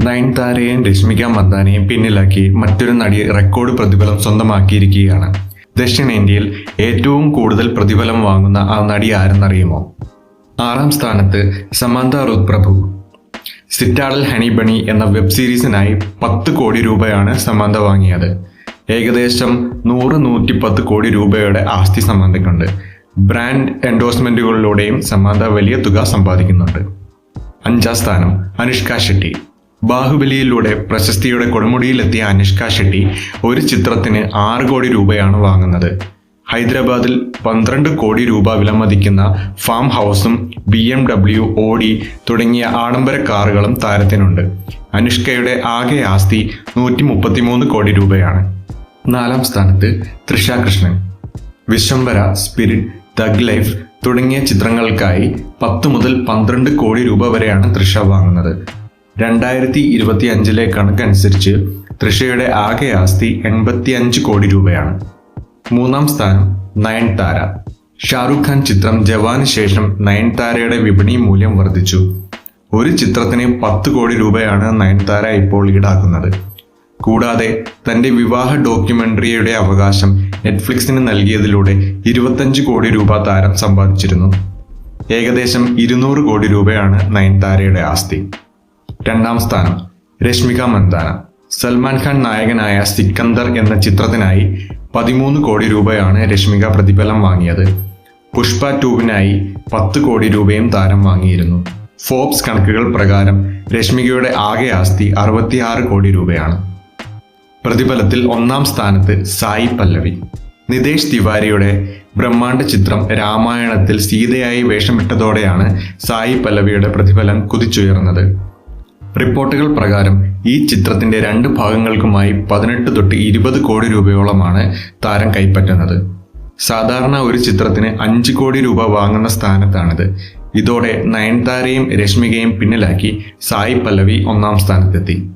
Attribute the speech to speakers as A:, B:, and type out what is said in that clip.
A: നയൻതാരയെയും രശ്മിക മന്ദാനയും പിന്നിലാക്കി മറ്റൊരു നടി റെക്കോർഡ് പ്രതിഫലം സ്വന്തമാക്കിയിരിക്കുകയാണ്. ദക്ഷിണേന്ത്യയിൽ ഏറ്റവും കൂടുതൽ പ്രതിഫലം വാങ്ങുന്ന ആ നടി ആരെന്നറിയുമോ? ആറാം സ്ഥാനത്ത് സമാന്ത റുത് പ്രഭു സിറ്റാഡൽ ഹണിബണി എന്ന വെബ് സീരീസിനായി പത്ത് കോടി രൂപയാണ് സമാന്ത വാങ്ങിയത്. ഏകദേശം നൂറ് നൂറ്റി പത്ത് കോടി രൂപയുടെ ആസ്തി സമാന്തയ്ക്കുണ്ട് ബ്രാൻഡ് എൻഡോഴ്സ്മെന്റുകളിലൂടെയും സമാന്ത വലിയ തുക സമ്പാദിക്കുന്നുണ്ട്. അഞ്ചാം സ്ഥാനം അനുഷ്ക ഷെട്ടി. ബാഹുബലിയിലൂടെ പ്രശസ്തിയുടെ കൊടുമുടിയിലെത്തിയ അനുഷ്ക ഷെട്ടി ഒരു ചിത്രത്തിന് ആറ് കോടി രൂപയാണ് വാങ്ങുന്നത്. ഹൈദരാബാദിൽ പന്ത്രണ്ട് കോടി രൂപ വിലമതിക്കുന്ന ഫാം ഹൗസും ബി എം ഡബ്ല്യു ഓഡി തുടങ്ങിയ ആഡംബര കാറുകളും താരത്തിനുണ്ട്. അനുഷ്കയുടെ ആകെ ആസ്തി നൂറ്റി മുപ്പത്തിമൂന്ന് കോടി രൂപയാണ്. നാലാം സ്ഥാനത്ത് Trisha Krishnan. Vishwambhara Spirit Thug Life തുടങ്ങിയ ചിത്രങ്ങൾക്കായി പത്ത് മുതൽ പന്ത്രണ്ട് കോടി രൂപ വരെയാണ് തൃഷ വാങ്ങുന്നത്. രണ്ടായിരത്തി ഇരുപത്തി അഞ്ചിലെ കണക്കനുസരിച്ച് തൃഷയുടെ ആകെ ആസ്തി എൺപത്തി അഞ്ച് കോടി രൂപയാണ്. മൂന്നാം സ്ഥാനം നയൻതാര. ഷാറുഖ് ഖാൻ ചിത്രം ജവാന് ശേഷം നയൻതാരയുടെ വിപണി മൂല്യം വർദ്ധിച്ചു. ഒരു ചിത്രത്തിന് പത്ത് കോടി രൂപയാണ് നയൻതാര ഇപ്പോൾ ഈടാക്കുന്നത്. കൂടാതെ തന്റെ വിവാഹ ഡോക്യുമെന്ററിയുടെ അവകാശം നെറ്റ്ഫ്ലിക്സിന് നൽകിയതിലൂടെ ഇരുപത്തഞ്ച് കോടി രൂപ താരം സമ്പാദിച്ചിരുന്നു. ഏകദേശം ഇരുന്നൂറ് കോടി രൂപയാണ് നയൻതാരയുടെ ആസ്തി. രണ്ടാം സ്ഥാനം രശ്മിക മന്ദാന. സൽമാൻ ഖാൻ നായകനായ സിക്കന്ദർ എന്ന ചിത്രത്തിനായി പതിമൂന്ന് കോടി രൂപയാണ് രശ്മിക പ്രതിഫലം വാങ്ങിയത്. പുഷ്പ ടൂവിനായി പത്ത് കോടി രൂപയും താരം വാങ്ങിയിരുന്നു. ഫോബ്സ് കണക്കുകൾ പ്രകാരം രശ്മികയുടെ ആകെ ആസ്തി അറുപത്തിയാറ് കോടി രൂപയാണ്. പ്രതിഫലത്തിൽ ഒന്നാം സ്ഥാനത്ത് സായി പല്ലവി. നിതേഷ് തിവാരിയുടെ ബ്രഹ്മാണ്ഡ ചിത്രം രാമായണത്തിൽ സീതയായി വേഷമിട്ടതോടെയാണ് സായി പല്ലവിയുടെ പ്രതിഫലം കുതിച്ചുയർന്നത്. റിപ്പോർട്ടുകൾ പ്രകാരം ഈ ചിത്രത്തിന്റെ രണ്ട് ഭാഗങ്ങൾക്കുമായി പതിനെട്ട് തൊട്ട് ഇരുപത് കോടി രൂപയോളമാണ് താരം കൈപ്പറ്റുന്നത്. സാധാരണ ഒരു ചിത്രത്തിന് അഞ്ച് കോടി രൂപ വാങ്ങുന്ന സ്ഥാനത്താണിത്. ഇതോടെ നയൻതാരയും രശ്മികയും പിന്നിലാക്കി സായി പല്ലവി ഒന്നാം സ്ഥാനത്തെത്തി.